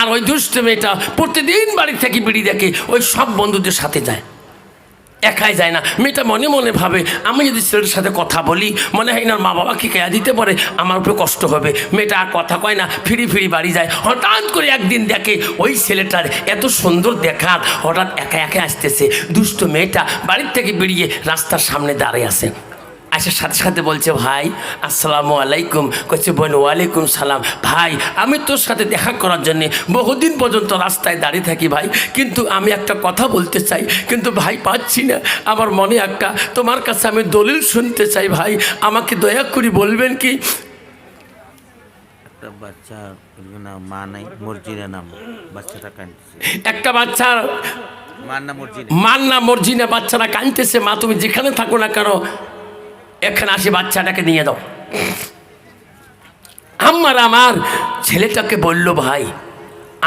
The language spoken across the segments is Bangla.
আর ওই দুষ্ট মেয়েটা প্রতিদিন বাড়ি থেকে বিড়ি দেখে ওই সব বন্ধুদের সাথে যায়। একাই যায় না। মেয়েটা মনে মনে ভাবে, আমি যদি ছেলেটার সাথে কথা বলি, মনে হয় না মা বাবাকে কেয়া দিতে পারে, আমার উপরে কষ্ট হবে। মেয়েটা আর কথা কয় না, ফিরি ফিরি বাড়ি যায়। হঠাৎ করে একদিন দেখে ওই ছেলেটার এত সুন্দর দেখার, হঠাৎ একা একা আসতেছে। দুষ্ট মেয়েটা বাড়ির থেকে বেরিয়ে রাস্তার সামনে দাঁড়িয়ে আছে। আসার সাথে সাথে বলছে ভাই আসসালামু আলাইকুম। কচ্ছে বোন ওয়ালাইকুম সালাম। ভাই আমি তোর সাথে দেখা করার জন্যে বহুদিন পর্যন্ত রাস্তায় দাঁড়িয়ে থাকি ভাই কিন্তু আমি একটা কথা বলতে চাই কিন্তু ভাই পাচ্ছি না। আমার মনে একটা তোমার কাছে আমি দলিল শুনতে চাই ভাই আমাকে দয়া করে বলবেন কি? একটা বাচ্চা মা নাই মর্জিনা নাম বাচ্চাটা কাঁদছে একটা বাচ্চার মার মর্জিনা বাচ্চারা কাঁদতেছে। মা তুমি যেখানে থাকো না কেন এখানে আসি বাচ্চাটাকে নিয়ে দাও আমার আমার ছেলেটাকে বলল, ভাই,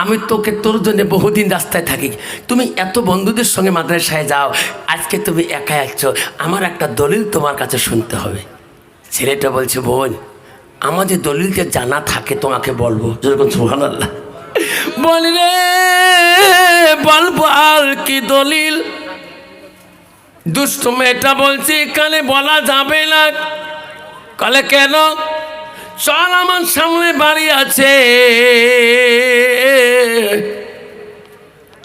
আমি তোকে তোর জন্য বহুদিন রাস্তায় থাকি। তুমি এত বন্ধুদের সঙ্গে মাদ্রাসায় যাও, আজকে তুমি একা আসছো আমার একটা দলিল তোমার কাছে শুনতে হবে। ছেলেটা বলছে, বোন আমাদের দলিলটা জানা থাকে তোমাকে বলব। যেরকম সুহান আল্লাহ বল রে, বল বল, কি দলিল? দুষ্ট মেয়েটা বলছে এখানে বলা যাবে না। কলে কেন? চল আমার সামনে বাড়ি আছে।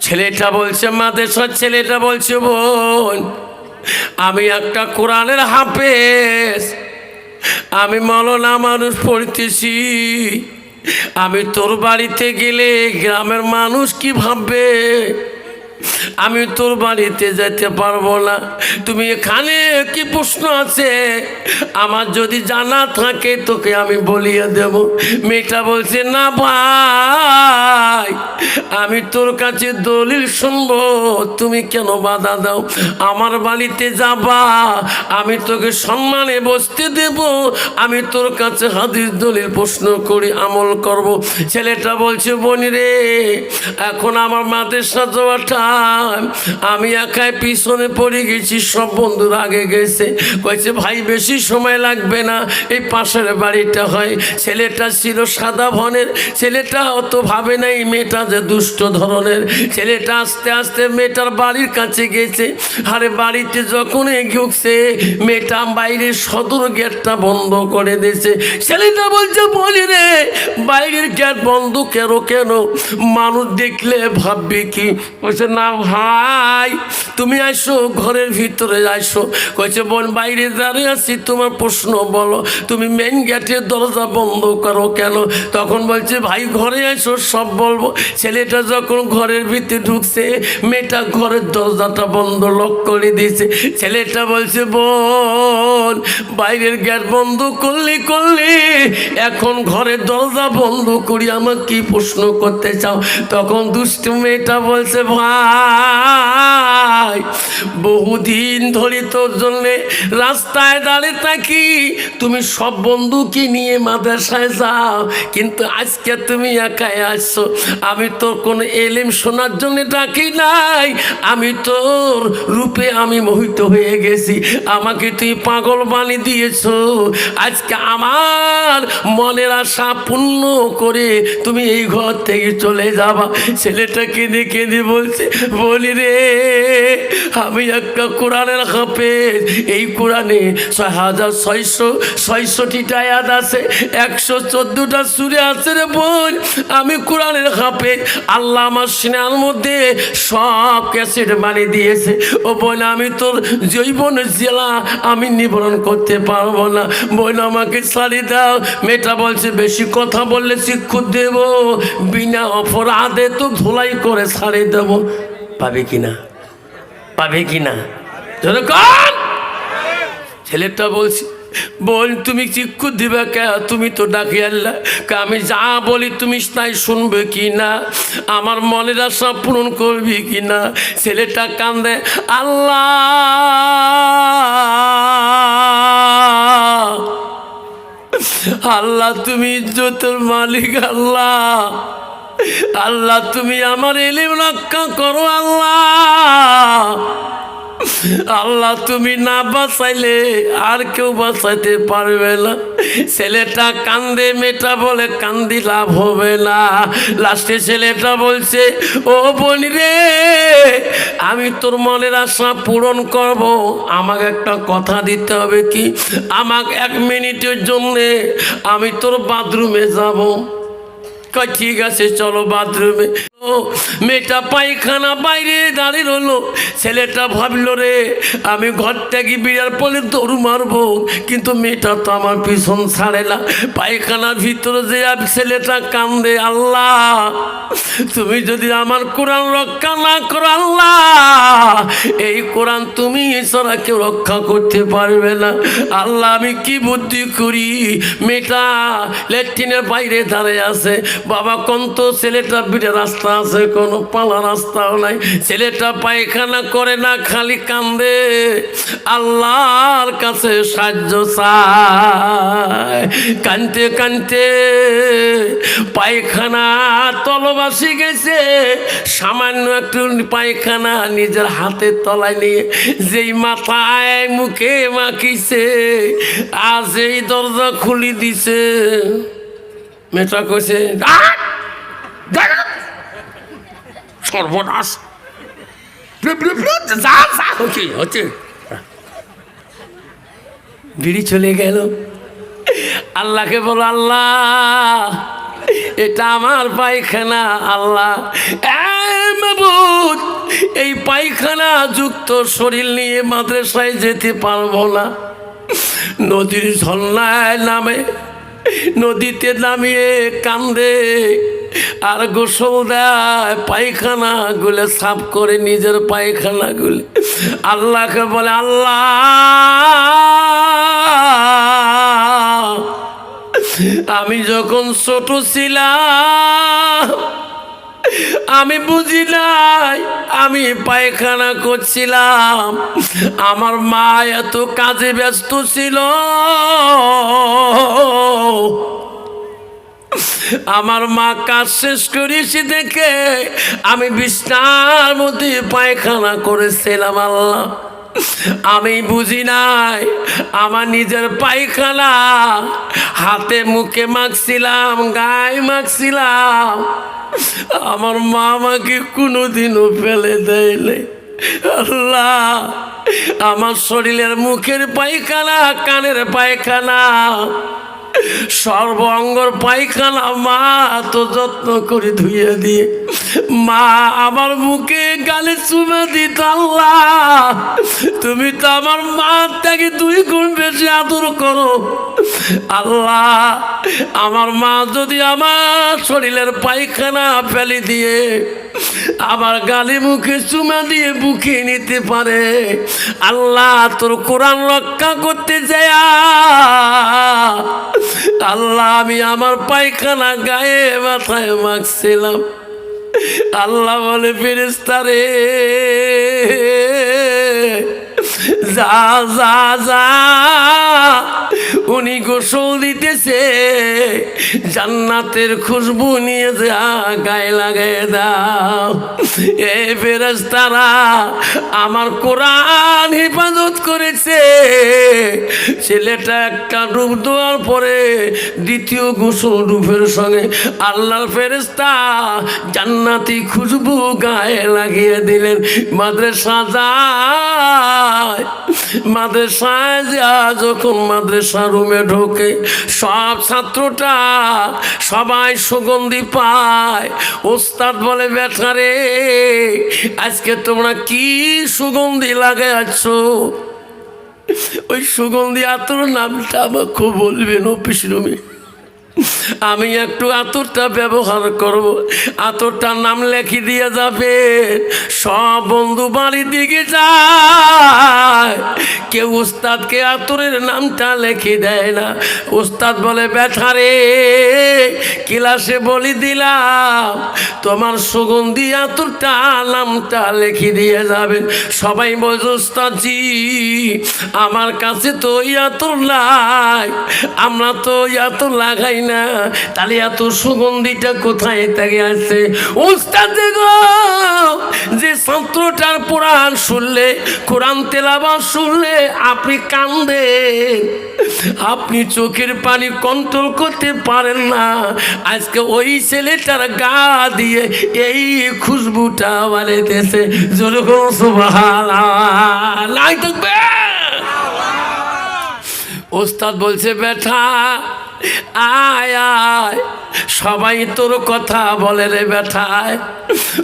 ছেলেটা বলছে মাদেশ্বর ছেলেটা বলছে, বোন, আমি একটা কোরআনের হাফেজ। আমি মলনা মানুষ পড়তেছি। আমি তোর বাড়িতে গেলে গ্রামের মানুষ কি ভাববে? আমি তোর বাড়িতে যেতে পারব না। তুমি এখানে কি প্রশ্ন আছে? আমার যদি জানা থাকে তোকে আমি বলিয়ে দেব। মেয়েটা বলছে, না ভাই, আমি তোর কাছে দলিল শুনব। তুমি কেন বাধা দাও? আমার বাড়িতে যাবা। আমি তোকে সম্মানে বসতে দেব। আমি তোর কাছে হাদিস, দলিল, প্রশ্ন করি আমল করব। ছেলেটা বলছে, বনি রে, এখন আমার মাদের সাথে আমি একাই পিছনে পড়ে গেছি, সব বন্ধুরা আগে গেছে। কয়েছে ভাই, বেশি সময় লাগবে না, এই পাশের বাড়িটা হয়। ছেলেটা ছিল সাদা ভনের ছেলেটা অত ভাবে নাই, মেয়েটা যে দুষ্ট ধরনের। ছেলেটা আস্তে আস্তে মেয়েটার বাড়ির কাছে গেছে। আরে, বাড়িতে যখন ঢুকছে, মেয়েটা বাইরের সদর গেটটা বন্ধ করে দিয়েছে। ছেলেটা বলছে, বলি রে বাইরের গেট বন্ধ কেন কেন? মানুষ দেখলে ভাববে কি? বলছে, না ভাই, তুমি আসো ঘরের ভিতরে আসো কইছে, বোন, বাইরে দাঁড়িয়ে আছি, তোমার প্রশ্ন বলো। তুমি মেন গেটের দরজা বন্ধ করো কেন? তখন বলছে, ভাই, ঘরে আসো সব বলব। ছেলেটা যখন ঘরের ভিতরে ঢুকছে, মেয়েটা ঘরের দরজাটা বন্ধ লক করে দিয়েছে। ছেলেটা বলছে, বোন, বাইরের গেট বন্ধ করলে করলে এখন ঘরের দরজা বন্ধ করি আমার কি প্রশ্ন করতে চাও? তখন দুষ্ট মেয়েটা বলছে, ভাই, বহুদিন ধরে তোর জন্যে রাস্তায় দাঁড়িয়ে থাকি। তুমি সব বন্ধুকে নিয়ে মাদ্রাসায় যাও, কিন্তু আজকে তুমি একাই আসছো। আমি তোর কোনো এলেম শোনার জন্য ডাকি নাই। আমি তোর রূপে আমি মোহিত হয়ে গেছি। আমাকে তুই পাগল বানিয়ে দিয়েছ। আজকে আমার মনের আশা পূর্ণ করে তুমি এই ঘর থেকে চলে যাবা। ছেলেটা কেঁদে কেঁদে বলছে, বলি রে, আমি একটা কোরআনের হাফেজ। এই কোরআনে ছয় হাজার ছয়শো ছয়শটিটা আয়াত আছে, একশো চোদ্দোটা সুরে আছে রে বোন। আমি কোরআনের হাফেজ। আল্লাহ আমার সিনার মধ্যে সব ক্যাসেট বানিয়ে দিয়েছে। ও বোন, আমি তোর জৈবন জেলা আমি নিবারণ করতে পারব না। বোন, আমাকে ছাড়ি দাও। মেয়েটা বলছে, বেশি কথা বললে শিক্ষু দেব, বিনা অপরাধে তো ধুলাই করে ছাড়ি দেব। পাবে কিনা পাবে কিনা ছেলেটা বলছি বল তুমি চিক্ষু দিবে কে? তুমি তো ডাকি আল্লাহ আমি যা বলি তুমি তাই শুনবে কি না? আমার মনের আশা পূরণ করবি কি না? ছেলেটা কান্দে, আল্লাহ! আল্লাহ তুমি ইজ্জতের মালিক আল্লাহ। আল্লাহ তুমি আমার এলিম রক্ষা করো আল্লাহ। আল্লাহ, তুমি না বাঁচাইলে আর কেউ বাঁচাইতে পারবে না। ছেলেটা কান্দে, মেয়েটা বলে কান্দি লাভ হবে না। লাস্টে ছেলেটা বলছে, ও বনি রে, আমি তোর মনের আশা পূরণ করব। আমাকে একটা কথা দিতে হবে কি? আমাকে এক মিনিটের জন্যে আমি তোর বাথরুমে যাব। ঠিক আছে, চলো বাথরুমে। মেয়েটা পায়খানা বাইরে দাঁড়িয়ে রইল। ছেলেটা ভাবলো, রে, আমি ঘর থেকে বিড়ার পরে দৌড় মারবো। কিন্তু মেয়েটা তো আমার পিছন ছাড়ে না। পায়খানার ভিতরে যে ছেলেটা কান্দে, আল্লাহ, তুমি যদি আমার কোরআন রক্ষা না করো, আল্লাহ, এই কোরআন তুমি এছাড়া কেউ রক্ষা করতে পারবে না। আল্লাহ, আমি কি বুদ্ধি করি? মেয়েটা ল্যাট্রিনের বাইরে দাঁড়িয়ে আছে। বাবা কোন তো ছেলেটা বিটে রাস্তা আছে, কোনো পালা রাস্তাও নাই। ছেলেটা পায়খানা করে না, খালি কান্দে। আল্লাহর কাছে সাহায্য চায়। কানতে কানতে পায়খানা তলবাসি গেছে। সামান্য একটু পায়খানা নিজের হাতের তলায় নিয়ে যেই মাথায় মুখে মাখিছে, আজ এই দরজা খুলি দিছে। মেয়েটা কইছে "আহ! দাঁড়া! সর্বনাশ হচ্ছে বিড়ি চলে গেল আল্লাহকে বলো, আল্লাহ, এটা আমার পায়খানা, আল্লাহ এই পায়খানা যুক্ত শরীর নিয়ে মাদ্রাসায় যেতে পারব না নদীর ঝর্ণায় নামে নদীতে নামিয়ে কান্দে, আর গোসল দেয় পায়খানা গুলে, সাফ করে নিজের পায়খানা গুলে। আল্লাহকে বলে, আল্লাহ, আমি যখন ছোট ছিলাম আমি বুঝি নাই, আমি পায়খানা করছিলাম। আমার মা এত কাজে ব্যস্ত ছিল। আমার মা কাজ শেষ করেছি দেখে আমি বিছনার মধ্যে পায়খানা করেছিলাম, আল্লাহ। আমি বুঝি নাই, আমার নিজের পায়খানা, হাতে মুখে মাখছিলাম, গায়ে মাখছিলাম। আমার মা আমাকে কোনোদিনও ফেলে দেয়নি। আল্লাহ, আমার শরীরের মুখের পায়খানা, কানের পায়খানা সর্বঙ্গর পায়খানা মা তো যত্ন করে ধুয়ে দিয়ে, মা আমার মুখে গালে চুমে দিত আল্লাহ। তুমি তো আমার মা থেকে দুই গুণ বেশি আদর করো। আল্লাহ, আমার মা যদি আমার শরীরের পায়খানা ফেলে দিয়ে আমার গালি মুখে চুমা দিয়ে বুকে নিতে পারে, আল্লাহ তোর কোরআন রক্ষা করতে আমি আমার পায়খানা গায়ে মাথায় মাখছিলাম। আল্লাহ বলে ফেরেস্তারে যা যা যা। উনি গোসল দিতেছে, জান্নাতের খুশবু নিয়ে যা, গায়ে লাগাই দাও। এ ফেরেস্তারা আমার কোরআন হেফাজত করেছে। ছেলেটা একটা ডুব দেওয়ার পরে দ্বিতীয় গোসল ডুবের সঙ্গে আল্লাহর ফেরেস্তা জান্নাতি খুশবু গায়ে লাগিয়ে দিলেন। মাদ্রাসা যায়। মাদ্রাসায় যা যখন মাদ্রাসা রুমে ঢোকে, সব ছাত্রটা সবাই সুগন্ধি পায়। ওস্তাদ বলে বেটারে আজকে তোমরা কি সুগন্ধি লাগাচ্ছ? ওই সুগন্ধি আতর নামটা আমাকে বলবেন অফিস রুমে। আমি একটু আতরটা ব্যবহার করব। আতরটার নাম লেখি দিয়ে যাবে। সব বন্ধু বাড়ির দিকে যায়। কেউ উস্তাদকে আতরের নামটা লেখি দেয় না। উস্তাদ বলে, ব্যথা রে, ক্লাসে বলি দিলাম। তোমার সুগন্ধি আতরটা নামটা লেখি দিয়ে যাবেন সবাই বলছে, উস্তাদজি, আমার কাছে তো ওই আতর নাই। আমরা তো ওই আতর লাগাই না, তাহলে এত সুগন্ধিটা কোথায় থেকে আসছে? উস্তাদ যে ছাত্রটার কোরআন শুনলে, কোরআন তেলাবাদ শুনলে আপনি কান্দেন আপনি চোখের পানি কন্ট্রোল করতে পারেন না। আজকে ওই ছেলেটার গা দিয়ে এই খুশবুটা বাড়িতেছে যেরকম ওস্তাদ বলছে, বেটা আয় আয়। সবাই তোর কথা বলে রে বেঠায়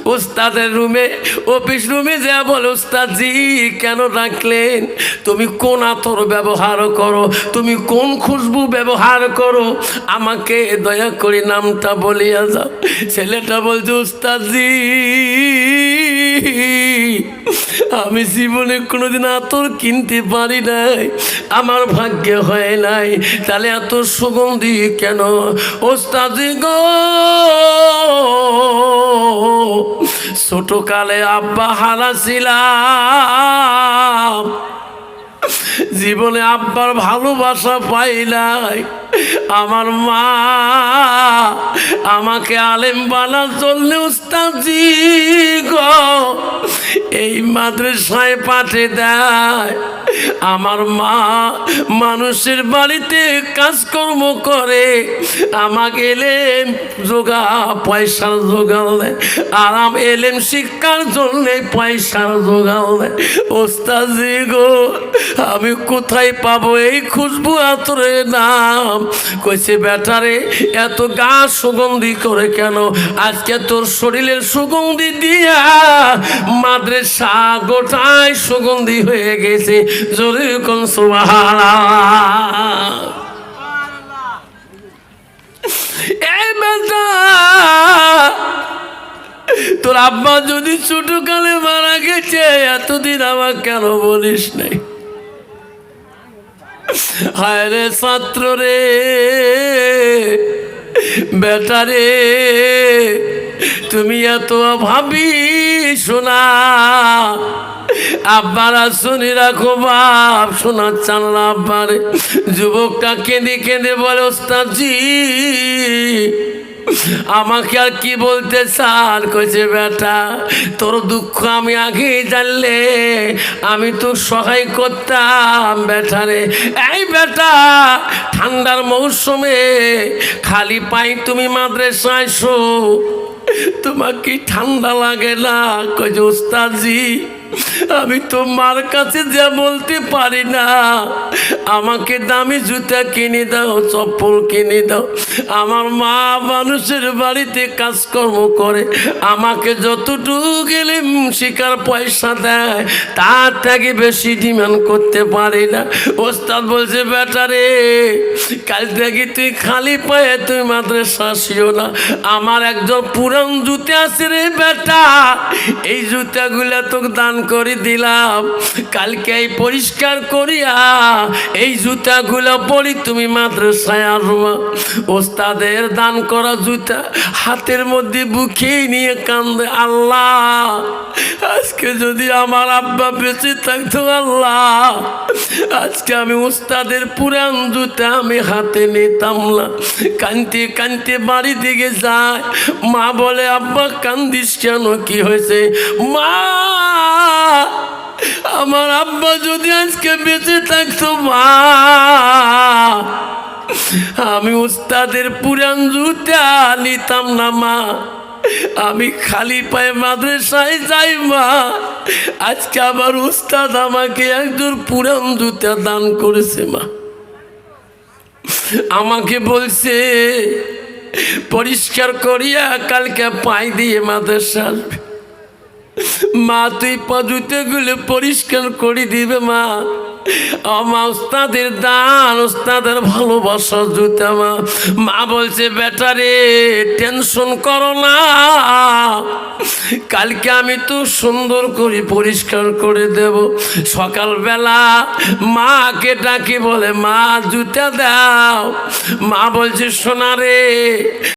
উস্তাদের রুমে, অফিস রুমে যা বলে ওস্তাদ জি কেন ডাকলেন? তুমি কোন আতর ব্যবহার করো? তুমি কোন খুশবু ব্যবহার করো? আমাকে দয়া করে নামটা বলিয়া যাও। ছেলেটা বলছে ওস্তাদ জি আমি জীবনে কোনোদিন আতর কিনতে পারি নাই। আমার ভাগ্যে হয় নাই। তাহলে এত সুগন্ধি কেন? ওস্তাদি গো! ছোট কালে আব্বা হারাছিলাম জীবনে আব্বার ভালোবাসা পাই নাই। আমার মা আমাকে আলেম বানা চললে উস্তাদি গো। এই মাদ্রাসায় পাঠে দেয়। আমার মা মানুষের বাড়িতে কাজকর্ম করে। আমাকে এলেম যোগা, পয়সার জোগাল দেয়। আরাম এলেম শিক্ষার জন্য পয়সার জোগাল দেয়। ওস্তাজি গো, আমি কোথায় পাবো এই খুশবু আতরে নাম? কইছে বেটারে এত গা সুগন্ধি করে কেন? আজকে তোর শরীরের সুগন্ধি দিয়া মাদ্রাসা গোটায় সুগন্ধি হয়ে গেছে। জোরে কোন তোর আব্বা যদি ছোট কালে মারা গেছে, এতদিন আমার কেন বলিস নাই? হায় রে ছাত্র রে, বেটা রে, তুমি এত ভাবি শোনা আব্বারা শুনি রাখো বাপ শোনার চান আব্বারে যুবকটা কেঁদে কেঁদে বলে, ওস্তাদজি আমাকে আর কি বলতে চান? কইছে, বেটা, তোর দুঃখ আমি আগেই জানলে, আমি তো সহায় করতাম বেটারে এই বেটা, ঠান্ডার মৌসুমে খালি পাই তুমি মাদ্রাসায় শো তোমার কি ঠান্ডা লাগে না? কই ওস্তাদজি আমি তো মার কাছে যা বলতে পারি না। আমাকে দামি জুতা কিনে দাও, চপ্পল কিনে দাও। আমার মা মানুষের বাড়িতে কাজকর্ম করে। আমাকে যতটুকু গেলে শিকার পয়সা দেয়, তার থেকে বেশি ডিমান্ড করতে পারি না। ওস্তাদ বলছে বেটারে কাল থেকে তুই খালি পায়ে তুই মাদ্রাসা আসিও না। আমার একজন পুরান জুতে আছে রে, বেটা। এই জুতাগুলা তোকে দান করে দিলাম। কালকে এই পরিষ্কার করিয়া এই জুতাগুলো পরি, তুমি মাদ্রাসায় আসবা। ওস্তাদের দান করা জুতা হাতের মধ্যে বুকে নিয়ে কান্দে, আল্লাহ, আজকে যদি আমার আব্বা বেঁচে থাকতো, আল্লাহ, আজকে আমি ওস্তাদের পুরান জুতা আমি হাতে নিতাম না। কানতে কানতে বাড়ি দিকে যায়। মা বলে, আব্বা, কান্দিস কেন? কি হয়েছে? মা আব্বা যদি আজকে বেঁচে থাকতো, মা, আমি উস্তাদের পুরান জুতা নিতাম না, মা। আমি খালি পায়ে মাদ্রাসায় যাই, মা। আজকে আবার উস্তাদ আমাকে একজন পুরান জুতা দান করেছে, মা। আমাকে বলছে, পরিষ্কার করিয়া কালকে পাই দিয়ে মাদ্রাসা আসবে। মা, তুই পদুতে গুলো পরিষ্কার করে দিবে, মা। আমার ওস্তাদের দান, ওস্তাদের ভালোবাসা জুতা, মা। মা বলছে বেটারে টেনশন করো না। কালকে আমি তো সুন্দর করে পরিষ্কার করে দেব। সকালবেলা মাকে ডাকি, বলে, মা, জুতা দাও। মা বলছে, সোনা রে